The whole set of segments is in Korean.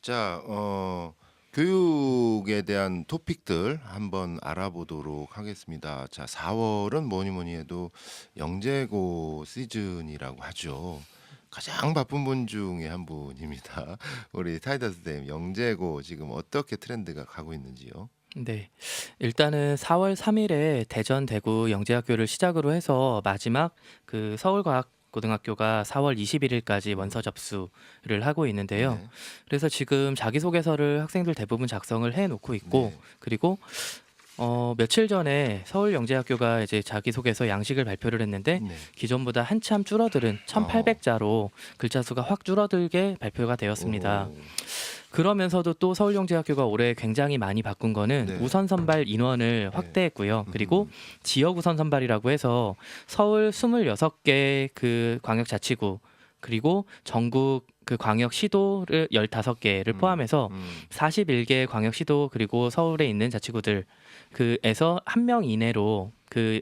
자, 어, 교육에 대한 토픽들 한번 알아보도록 하겠습니다. 자, 4월은 뭐니 뭐니 해도 영재고 시즌이라고 하죠. 가장 바쁜 분 중에 한 분입니다. 우리 타이더스 쌤, 영재고 지금 어떻게 트렌드가 가고 있는지요? 네. 일단은 4월 3일에 대전, 대구 영재학교를 시작으로 해서 마지막 그 서울과학 고등학교가 4월 21일까지 원서 접수를 하고 있는데요. 네. 그래서 지금 자기소개서를 학생들 대부분 작성을 해 놓고 있고 네. 그리고 어, 며칠 전에 서울영재학교가 이제 자기소개서 양식을 발표를 했는데 네. 기존보다 한참 줄어들은 1,800자로 글자 수가 확 줄어들게 발표가 되었습니다. 오, 그러면서도 또 서울영재학교가 올해 굉장히 많이 바꾼 거는 네. 우선 선발 인원을 확대했고요. 그리고 음, 지역 우선 선발이라고 해서 서울 26개 그 광역자치구 그리고 전국 그 광역 시도를 15개를 음. 포함해서 음, 41개 광역 시도 그리고 서울에 있는 자치구들 그에서 한 명 이내로 그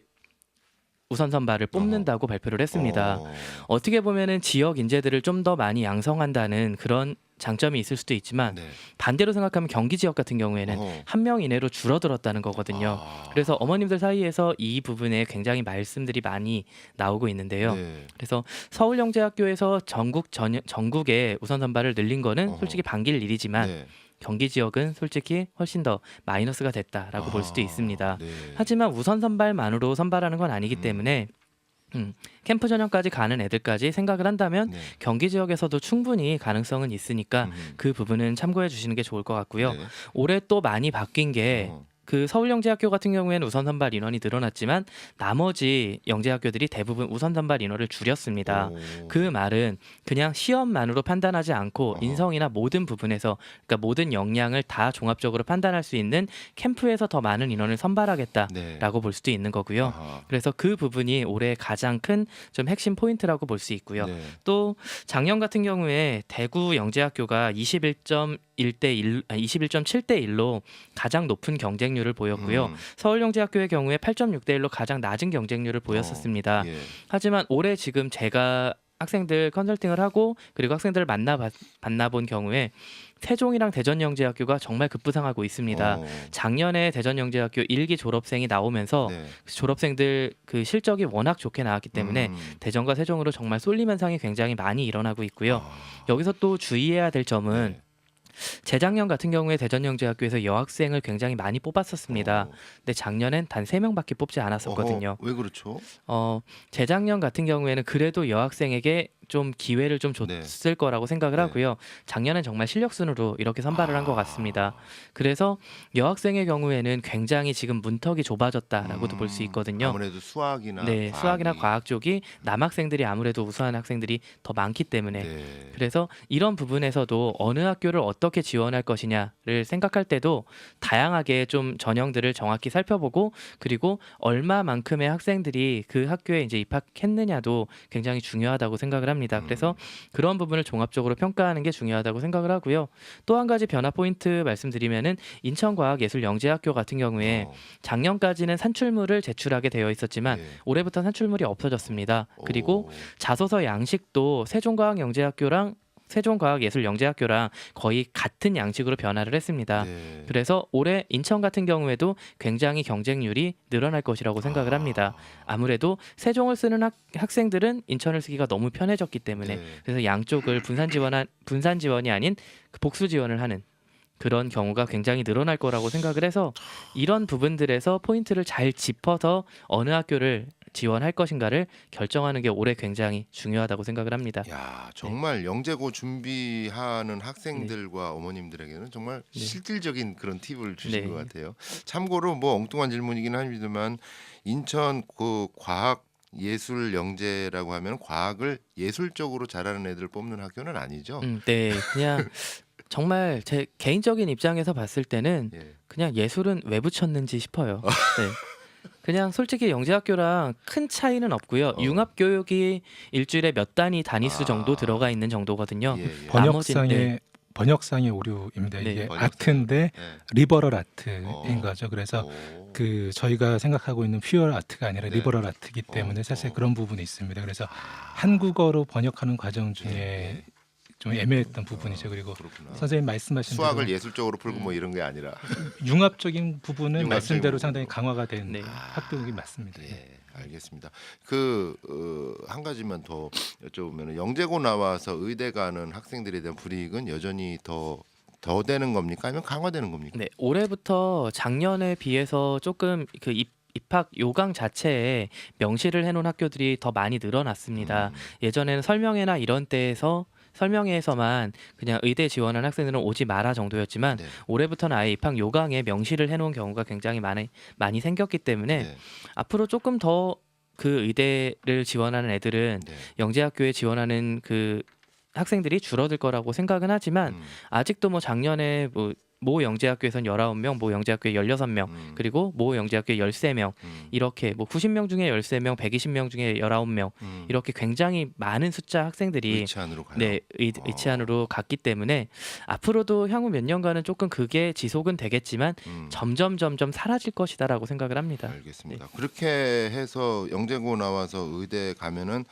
우선 선발을 뽑는다고 발표를 했습니다. 어, 어떻게 보면은 지역 인재들을 좀 더 많이 양성한다는 그런 장점이 있을 수도 있지만 네. 반대로 생각하면 경기 지역 같은 경우에는 어. 한 명 이내로 줄어들었다는 거거든요. 아, 그래서 어머님들 사이에서 이 부분에 굉장히 말씀들이 많이 나오고 있는데요. 네. 그래서 서울영재학교에서 전국 전 전국에 우선 선발을 늘린 거는 어허. 솔직히 반길 일이지만 네. 경기 지역은 솔직히 훨씬 더 마이너스가 됐다라고 볼 수도 아, 있습니다. 네. 하지만 우선 선발만으로 선발하는 건 아니기 음. 때문에 음, 캠프 전형까지 가는 애들까지 생각을 한다면 네. 경기 지역에서도 충분히 가능성은 있으니까 음, 그 부분은 참고해 주시는 게 좋을 것 같고요. 네. 올해 또 많이 바뀐 게 어. 그 서울영재학교 같은 경우에는 우선 선발 인원이 늘어났지만 나머지 영재학교들이 대부분 우선 선발 인원을 줄였습니다. 오. 그 말은 그냥 시험만으로 판단하지 않고. 인성이나 모든 부분에서 그러니까 모든 역량을 다 종합적으로 판단할 수 있는 캠프에서 더 많은 인원을 선발하겠다라고 네. 볼 수도 있는 거고요. 아하. 그래서 그 부분이 올해 가장 큰 좀 핵심 포인트라고 볼 수 있고요. 네. 또 작년 같은 경우에 대구 영재학교가 21.1대 1, 21.7대 1로 가장 높은 경쟁 률을 보였고요. 음. 서울영재학교의 경우에 8.6대 1로 가장 낮은 경쟁률을 보였었습니다. 예. 하지만 올해 지금 제가 학생들 컨설팅을 하고 그리고 학생들을 만나 봤- 만나본 경우에 세종이랑 대전영재학교가 정말 급부상하고 있습니다. 어. 작년에 대전영재학교 일기 졸업생이 나오면서 네. 졸업생들 그 실적이 워낙 좋게 나왔기 때문에 음. 대전과 세종으로 정말 쏠림 현상이 굉장히 많이 일어나고 있고요. 아. 여기서 또 주의해야 될 점은 네. 재작년 같은 경우에 대전영재학교에서 여학생을 굉장히 많이 뽑았었습니다. 어. 근데 작년엔 단 세명밖에 뽑지 않았었거든요. 어허, 왜 그렇죠? 어, 재작년 같은 경우에는 그래도 여학생에게 좀 기회를 좀 네. 줬을 거라고 생각을 네. 하고요. 작년엔 정말 실력 순으로 이렇게 선발을 한 것 같습니다. 그래서 여학생의 경우에는 굉장히 지금 문턱이 좁아졌다라고도 볼수 음, 있거든요. 아무래도 수학이나 네, 과학이. 수학이나 과학 쪽이 남학생들이 아무래도 우수한 학생들이 더 많기 때문에 네. 그래서 이런 부분에서도 어느 학교를 어떻게 지원할 것이냐를 생각할 때도 다양하게 좀 전형들을 정확히 살펴보고 그리고 얼마만큼의 학생들이 그 학교에 이제 입학했느냐도 굉장히 중요하다고 생각을 합니다. 그래서 그런 부분을 종합적으로 평가하는 게 중요하다고 생각을 하고요. 또 한 가지 변화 포인트 말씀드리면은 인천과학예술영재학교 같은 경우에 어, 작년까지는 산출물을 제출하게 되어 있었지만 네. 올해부터 산출물이 없어졌습니다. 그리고 오. 자소서 양식도 세종과학영재학교랑 세종과학예술영재학교랑 거의 같은 양식으로 변화를 했습니다. 네. 그래서 올해 인천 같은 경우에도 굉장히 경쟁률이 늘어날 것이라고 생각을 합니다. 아무래도 세종을 쓰는 학, 학생들은 인천을 쓰기가 너무 편해졌기 때문에 네. 그래서 양쪽을 분산 지원한 분산 지원이 아닌 그 복수 지원을 하는 그런 경우가 굉장히 늘어날 거라고 생각을 해서 이런 부분들에서 포인트를 잘 짚어서 어느 학교를 지원할 것인가를 결정하는 게 올해 굉장히 중요하다고 생각을 합니다. 야 정말 영재고 준비하는 학생들과 어머님들에게는 정말 네. 실질적인 그런 팁을 주신 네. 것 같아요. 참고로 뭐 엉뚱한 질문이긴 합니다만 인천 그 과학 예술 영재라고 하면 과학을 예술적으로 잘하는 애들 뽑는 학교는 아니죠. 음, 네, 그냥 정말 제 개인적인 입장에서 봤을 때는 예. 그냥 예술은 왜 붙였는지 싶어요. 네. 그냥 솔직히 영재학교랑 큰 차이는 없고요. 어. 융합 교육이 일주일에 몇 단위 단위수 아. 정도 들어가 있는 정도거든요. 예, 예. 번- 번역상의 나머지는- 번역상의 오류입니다. 네. 이게 번역상. 아트인데 예. 리버럴 아트인 어. 거죠. 그래서 오. 그 저희가 생각하고 있는 퓨어 아트가 아니라 네. 리버럴 아트이기 때문에 어, 사실 어. 그런 부분이 있습니다. 그래서 아. 한국어로 번역하는 과정 중에 예, 예. 좀 애매했던 부분이죠. 그리고 그렇구나. 선생님 말씀하신 수학을 대로 예술적으로 풀고 뭐 이런 게 아니라 융합적인 부분은 융합적인 말씀대로 부분. 상당히 강화가 된 네. 학교이 맞습니다. 예, 알겠습니다. 그 한 가지만 더 여쭤보면 영재고 나와서 의대 가는 학생들에 대한 불이익은 여전히 더 더 되는 겁니까? 아니면 강화되는 겁니까? 네, 올해부터 작년에 비해서 조금 그 입, 입학 요강 자체에 명시를 해놓은 학교들이 더 많이 늘어났습니다. 음, 예전에는 설명회나 이런 때에서 설명회에서만 그냥 의대 지원한 학생들은 오지 마라 정도였지만 네. 올해부터는 아예 입학 요강에 명시를 해놓은 경우가 굉장히 많이 많이 생겼기 때문에 네. 앞으로 조금 더 그 의대를 지원하는 애들은 네. 영재학교에 지원하는 그 학생들이 줄어들 거라고 생각은 하지만 음, 아직도 뭐 작년에 뭐 모 영재학교에선 19명, 모 영재학교에 16명, 음, 그리고 모 영재학교에 13명 음, 이렇게 뭐 90명 중에 13명, 120명 중에 19명 음. 이렇게 굉장히 많은 숫자 학생들이 의치안으로 가요. 네, 의, 어. 의치안으로 갔기 때문에 앞으로도 향후 몇 년간은 조금 그게 지속은 되겠지만 음. 점점 점점 사라질 것이다라고 생각을 합니다. 알겠습니다. 그렇게 해서 영재고 나와서 의대 가면은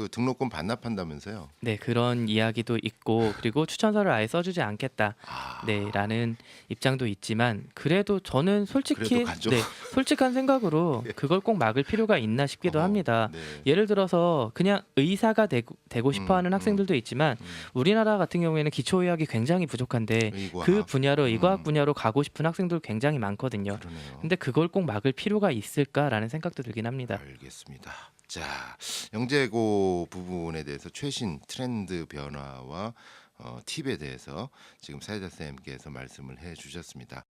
그 등록금 반납한다면서요? 네, 그런 이야기도 있고 그리고 추천서를 아예 써주지 않겠다. 아, 네라는 입장도 있지만 그래도 저는 솔직히 그래도 가죠. 네, 솔직한 생각으로 그걸 꼭 막을 필요가 있나 싶기도 어허, 합니다. 네. 예를 들어서 그냥 의사가 되고, 되고 음, 싶어 하는 음. 학생들도 있지만 음, 우리나라 같은 경우에는 기초 의학이 굉장히 부족한데 의과학. 그 분야로 의과학 음. 분야로 가고 싶은 학생들 굉장히 많거든요. 그러네요. 근데 그걸 꼭 막을 필요가 있을까라는 생각도 들긴 합니다. 알겠습니다. 자, 영재고 부분에 대해서 최신 트렌드 변화와 어, 팁에 대해서 지금 사회자 쌤께서 말씀을 해 주셨습니다.